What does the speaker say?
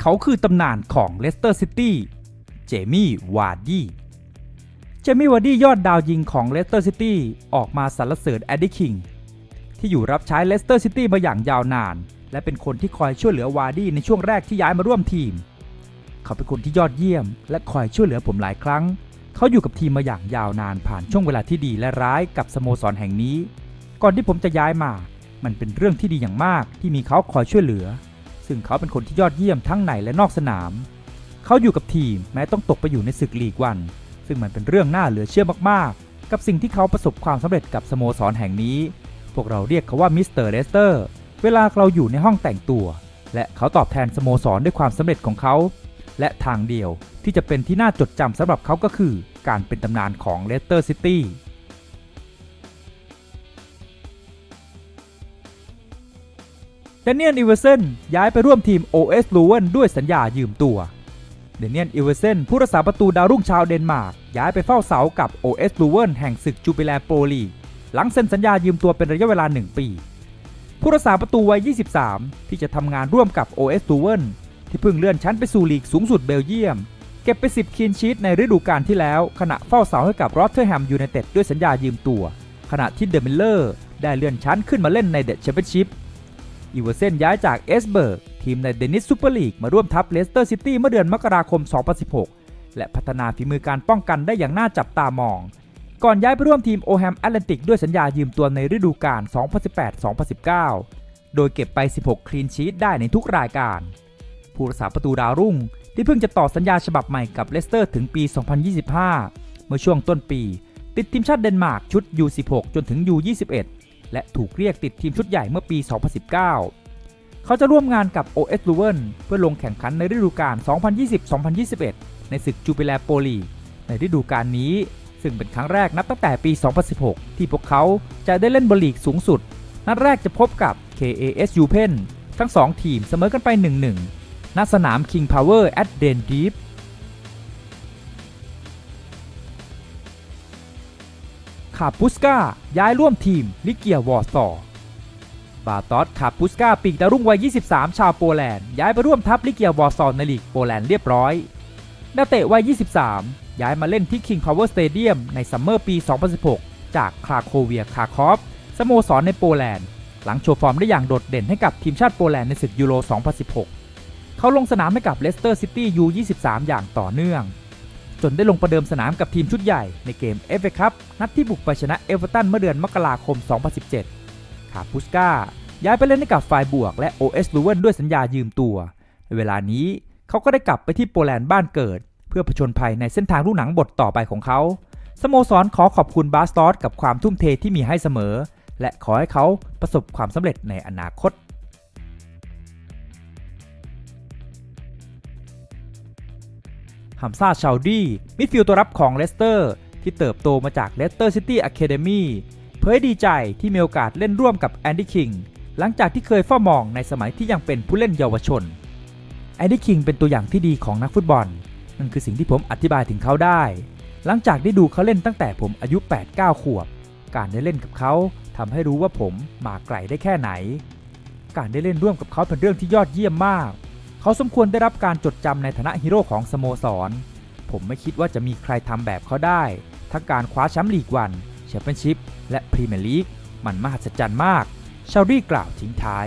เขาคือตำนานของเลสเตอร์ซิตี้ เจมี่วาร์ดี้ เจมี่วาร์ดี้ยอดดาวยิงของเลสเตอร์ซิตี้ออกมาสรรเสริญแอดดี้คิงที่อยู่รับใช้เลสเตอร์ซิตี้มาอย่างยาวนาน และเป็นคนที่คอยช่วยเหลือวาร์ดี้ในช่วงแรกที่ย้ายมาร่วมทีม เขาเป็นคนที่ยอดเยี่ยม และคอยช่วยเหลือผมหลายครั้ง เขาอยู่กับทีมมาอย่างยาวนานผ่านช่วงเวลาที่ดีและร้ายกับสโมสรแห่งนี้ ก่อนที่ผมจะย้ายมา มันเป็นเรื่องที่ดีอย่างมากที่มีเขาคอยช่วยเหลือ ซึ่งเขาเป็นคนที่ยอดเยี่ยมทั้งในและนอกสนาม เขาอยู่กับทีมแม้ต้องตกไปอยู่ในศึกลีกวัน ซึ่งมันเป็นเรื่องน่าเหลือเชื่อมากๆ กับสิ่งที่เขาประสบความสำเร็จกับสโมสรแห่งนี้ พวกเราเรียกเขาว่ามิสเตอร์เลสเตอร์เวลาเราอยู่ในห้องแต่งตัว และเขาตอบแทนสโมสรด้วยความสำเร็จของเขา และทางเดียวที่จะเป็นที่น่าจดจำสำหรับเขาก็คือ การเป็นตำนานของเลสเตอร์ซิตี้ ดนเนียนอีเวอร์เซนย้ายไปร่วมทีม OS l u w e n ด้วยสัญญายืมตัว เดนเนียนอีเวอร์เซนผู้รักษาประตูดาวรุ่งชาวเดนมาร์กย้ายไปเฝ้าเสากับ OS l u w e n แห่งศึกจูปิแลโปรลีหลังเซ็นสัญญายืมตัวเป็นระยะเวลา 1 ปี ผู้รักษาประตูวัย 23 ที่จะทำงานร่วมกับ OS l u w e n ที่เพิ่งเลื่อนชั้นไปสู่ลีกสูงสุดเบลเยียม เก็บไป 10คีนชีตในฤดูกาลที่แล้ว ขณะเฝ้าเสาให้กับรอตเทอร์แฮมยูไนเต็ดด้วยสัญญายืมตัว ขณะที่เดมิลเลอร์ได้เลื่อนชั้นขึ้นมาเล่นในเดอะแชมเปี้ยนชิพ อีเวอร์เซนย้ายจากเอสเบิร์กทีมในเดนิสซูเปอร์ลีกมาร่วมทัพเลสเตอร์ซิตี้เมื่อเดือนมกราคม 2016 และพัฒนาฝีมือการป้องกันได้อย่างน่าจับตามอง ก่อนย้ายไปร่วมทีมโอแฮมแอตแลนติกด้วยสัญญายืมตัวในฤดูกาล 2018-2019 โดยเก็บไป 16 คลีนชีตได้ในทุกรายการ ผู้รักษาประตูดาวรุ่ง ที่เพิ่งจะต่อสัญญาฉบับใหม่กับเลสเตอร์ถึงปี 2025 เมื่อช่วงต้นปี ติดทีมชาติเดนมาร์กชุด U16 จนถึง U21 และถูกเรียกติดทีมชุดใหญ่เมื่อปี 2019 เขาจะร่วมงานกับ OS l u w e n เพื่อลงแข่งขันในฤดูกาล 2020-2021 ในศึกจูปิแลโปลีในฤดูกาลนี้ ซึ่งเป็นครั้งแรกนับตั้งแต่ปี 2016 ที่พวกเขาจะได้เล่นบอลลีกสูงสุด นัดแรกจะพบกับ KASU Pen ทั้ง 2 ทีมเสมอกันไป 1-1ณสนาม King Power at Den Deep คาปุสกาย้ายร่วมทีมลิเกียวอร์ซอบาตอสคาปุสกาปีกดาวรุ่งวัย 23 ชาวโปแลนด์ย้ายไปร่วมทัพลิเกียวอร์ซอในลีกโปแลนด์เรียบร้อยนักเตะวัย 23 ย้ายมาเล่นที่ King Power Stadium ในซัมเมอร์ปี 2016 จากคลาโคเวียคาคอฟสโมสรในโปแลนด์ หลังโชว์ฟอร์มได้อย่างโดดเด่นให้กับทีมชาติโปแลนด์ในศึกยูโร 2016 เขาลงสนามให้กับเลสเตอร์ซิตี้ U23 อย่างต่อเนื่อง จนได้ลงประเดิมสนามกับทีมชุดใหญ่ในเกมเอฟเอคัพนัดที่บุกไปชนะเอเวอร์ตันเมื่อเดือนมกราคม 2017 คาปุสกาย้ายไปเล่นให้กับฝ่ายบวกและ OS l u w e n ด้วยสัญญายืมตัว ในเวลานี้เขาก็ได้กลับไปที่โปแลนด์บ้านเกิด เพื่อผจญภัยในเส้นทางลูกหนังบทต่อไปของเขา สโมสรขอขอบคุณบาสตอสกับความทุ่มเทที่มีให้เสมอ และขอให้เขาประสบความสำเร็จในอนาคต ฮัมซาชาลดีมิดฟิลด์ตัวรับของเลสเตอร์ ที่เติบโตมาจากเลสเตอร์ซิตี้อะคาเดมีเผยดีใจที่มีโอกาสเล่นร่วมกับแอนดี้คิงหลังจากที่เคยเฝ้ามองในสมัยที่ยังเป็นผู้เล่นเยาวชนแอนดี้คิงเป็นตัวอย่างที่ดีของนักฟุตบอลนั่นคือสิ่งที่ผมอธิบายถึงเขาได้ หลังจากได้ดูเขาเล่นตั้งแต่ผมอายุ 8-9 ขวบ การได้เล่นกับเขาทำให้รู้ว่าผมมาไกลได้แค่ไหน การได้เล่นร่วมกับเขาเป็นเรื่องที่ยอดเยี่ยมมาก เขาสมควรได้รับการจดจำในฐานะฮีโร่ของสโมสร ผมไม่คิดว่าจะมีใครทำแบบเขาได้ ทั้งการคว้าแชมป์ลีกวันแชมเปี้ยนชิพและพรีเมียร์ลีกมันมหัศจรรย์มาก ชารี่กล่าวทิ้งท้าย